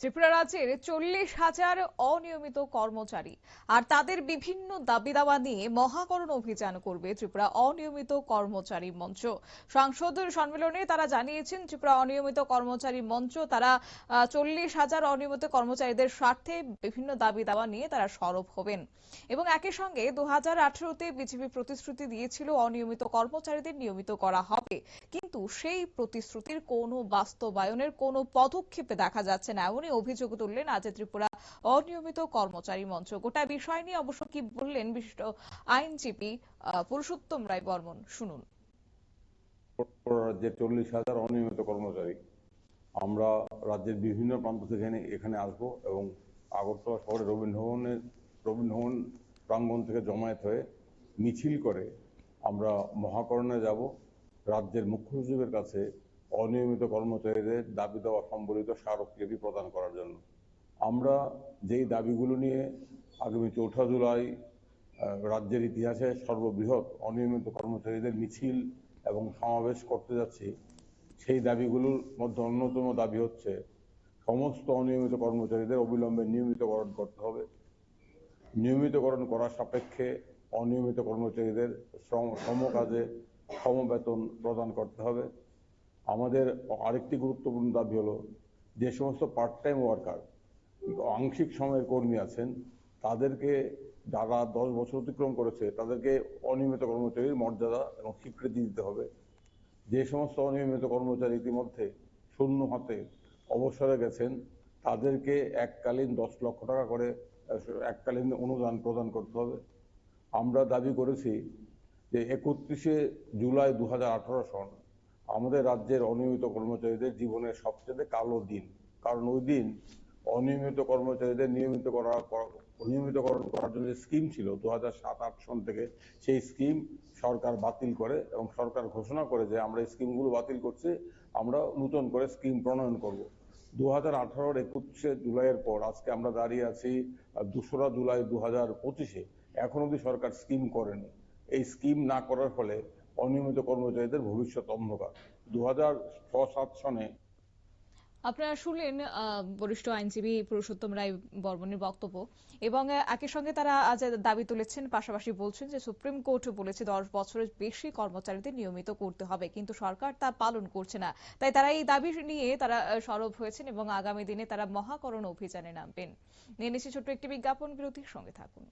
ত্রিপুরা রাজ্যের চল্লিশ হাজার অনিয়মিত কর্মচারী। আর তাদের বিভিন্ন দাবি দাওয়া নিয়ে মহাকরণ অভিযান করবে ত্রিপুরা অনিয়মিত কর্মচারী মঞ্চ। সাংসদ সম্মেলনে তারা জানিয়েছেন, ত্রিপুরা অনিয়মিত কর্মচারী মঞ্চ তারা চল্লিশ হাজার অনিয়মিত কর্মচারীদের স্বার্থে বিভিন্ন দাবি দাওয়া নিয়ে তারা সরব হবেন। এবং একই সঙ্গে দু হাজার আঠেরোতে বিজেপি প্রতিশ্রুতি দিয়েছিল, অনিয়মিত কর্মচারীদের নিয়মিত করা হবে। কিন্তু সেই প্রতিশ্রুতির কোনো বাস্তবায়নের কোনো পদক্ষেপে দেখা যাচ্ছে না এমনই অভিযোগ তুললেন আজ ত্রিপুরা অনিয়মিত কর্মচারী মঞ্চ। গোটা বিষয় নিয়ে অবশ্য কি বললেন বিশিষ্ট আইনজীবী পুরুষোত্তম রায় বর্মন, শুনুন। রাজ্যের চল্লিশ হাজার অনিয়মিত কর্মচারী। আমরা রাজ্যের বিভিন্ন প্রান্ত থেকে এখানে আসব এবং আগরতলা শহরে রবীন্দ্রভবনের রবীন্দ্রভবন প্রাঙ্গণ থেকে জমায়েত হয়ে মিছিল করে আমরা মহাকরণে যাব। রাজ্যের মুখ্য সচিবের কাছে অনিয়মিত কর্মচারীদের দাবি দেওয়া সম্বলিত স্মারকলিপি প্রদান করার জন্য। আমরা যেই দাবিগুলো নিয়ে আগামী চৌঠা জুলাই রাজ্যের ইতিহাসে সর্ববৃহৎ অনিয়মিত কর্মচারীদের মিছিল এবং সমাবেশ করতে যাচ্ছি, সেই দাবিগুলোর মধ্যে অন্যতম দাবি হচ্ছে, সমস্ত অনিয়মিত কর্মচারীদের অবিলম্বে নিয়মিতকরণ করতে হবে। নিয়মিতকরণ করার সাপেক্ষে অনিয়মিত কর্মচারীদের শ্রম সমকাজে সমবেতন প্রদান করতে হবে। আমাদের আরেকটি গুরুত্বপূর্ণ দাবি হলো, যে সমস্ত পার্ট টাইম ওয়ার্কার আংশিক সময়ের কর্মী আছেন, তাদেরকে যারা দশ বছর অতিক্রম করেছে, তাদেরকে অনিয়মিত কর্মচারীর মর্যাদা এবং স্বীকৃতি দিতে হবে। যে সমস্ত অনিয়মিত কর্মচারী ইতিমধ্যে শূন্য হাতে অবসরে গেছেন, তাদেরকে এককালীন দশ লক্ষ টাকা করে, এককালীন অনুদান প্রদান করতে হবে। আমরা দাবি করেছি যে একত্রিশে জুলাই দু হাজার আঠারো সন আমাদের রাজ্যের অনিয়মিত কর্মচারীদের জীবনের সবচেয়ে কালো দিন। কারণ ওই দিন অনিয়মিত কর্মচারীদের নিয়মিত করা করা- নিয়মিতকরণ করার জন্য স্কিম ছিল দু হাজার সাত আট সন থেকে সেই স্কিম সরকার বাতিল করে এবং সরকার ঘোষণা করে যে আমরা স্কিমগুলো বাতিল করছি, আমরা নতুন করে স্কিম প্রণয়ন করব। দু হাজার আঠারোর একুশে জুলাইয়ের পর আজকে আমরা দাঁড়িয়ে আছি দুসরা জুলাই দু হাজার পঁচিশে। এখন অবধি সরকার স্কিম করেনি। এই স্কিম না করার ফলে অনিয়মিত কর্মচারীদের ভবিষ্যৎ অন্ধকার। দু হাজার সনে আপনারা শুনলেন বরিষ্ঠ আইনজীবী পুরুষোত্তম রায় বর্মনের বক্তব্য এবং একই সঙ্গে তারা আজ দাবি তুলেছেন, পাশাপাশি বলছেন যে সুপ্রিম কোর্ট বলেছে দশ বছরের বেশি কর্মচারীদের নিয়মিত করতে হবে, কিন্তু সরকার তা পালন করছে না। তাই তারা এই দাবি নিয়ে তারা সরব হয়েছেন এবং আগামী দিনে তারা মহাকরণ অভিযানে নামবেন। নিয়ে নিচ্ছে ছোট্ট একটি বিজ্ঞাপন, বিরতির সঙ্গে থাকুন।